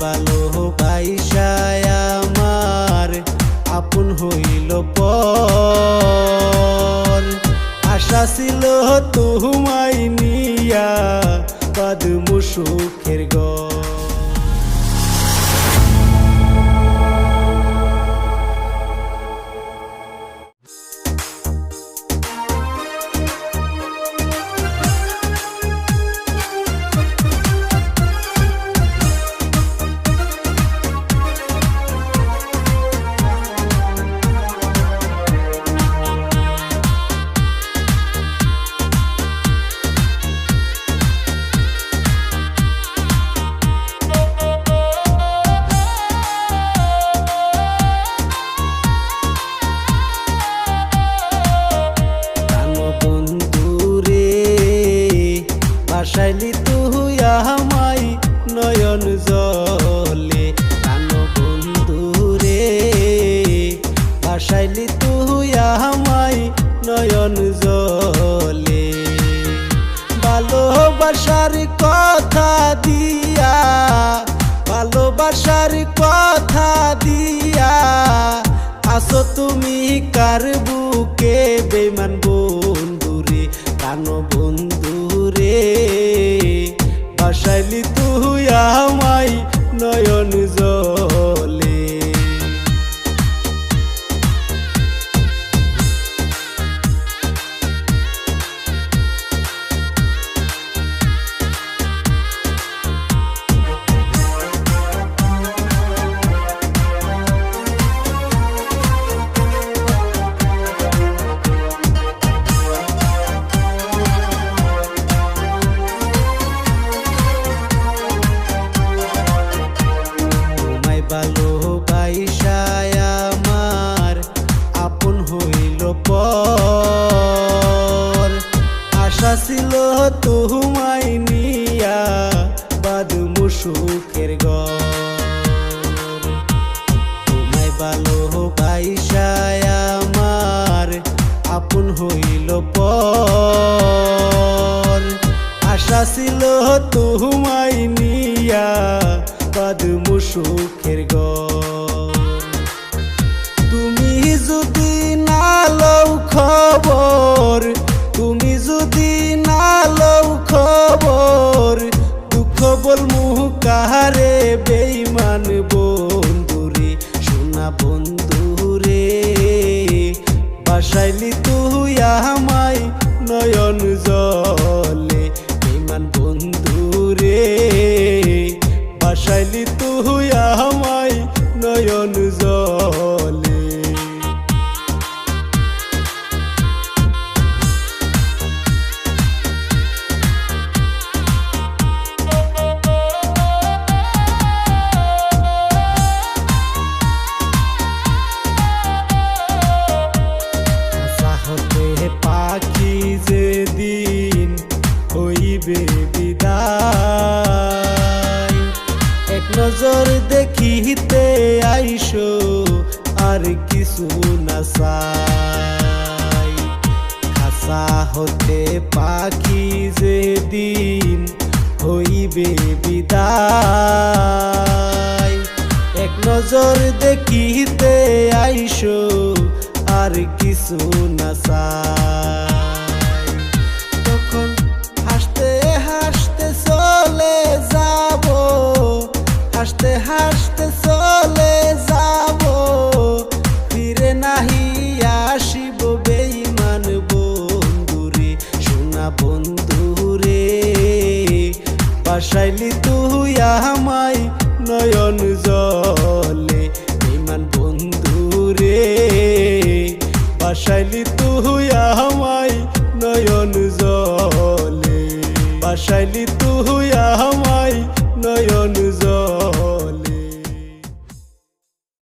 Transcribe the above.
ভালো বাইসায় আমার আপন হইল পর। আশা ছিল তোমায় নিয়া পদ্ম সুখের গর নয়ন জলে। কানো বন্ধুরে বাসাইলি তুই আমাই নয়ন জলে। ভালোবাসার কথা দিয়া, ভালোবাসার কথা দিয়া আসো তুমি কার বুকে? বেমান বন্ধুরে কানো বন্ধুরে বাসাইলি তুই আমাই নয়ন জলে আশা ছিল তোমায় নিয়া বাদমু সুখের গর তোমায় ভালো বাইসায় আমার আপন হইল পর। আশা ছিল তোমায় নিয়া পদ্ম সুখের গর বলমু কাহারে বেইমান বন্ধুরে সোনা বন্ধুরে বাসাইলি তুই আমায় হইবে বিদায়। এক নজর দেখিতে আইসো, আর কিছু না চাই। খাসা হতে পাখি যেদিন হইবে বিদায়। এক নজর দেখিতে আইসো, আর কিছু না চাই। হাসতে হাসতে চলে যাব। ফিরে নাহি আসিব বেইমান বন্ধুরে, সোনা বন্ধুরে। বাসাইলি তুই আমায় নয়ন জলে বেইমান বন্ধুরে। বাসাইলি তুই আমায় নয়ন জলে, বাসাইলি তুই আমায়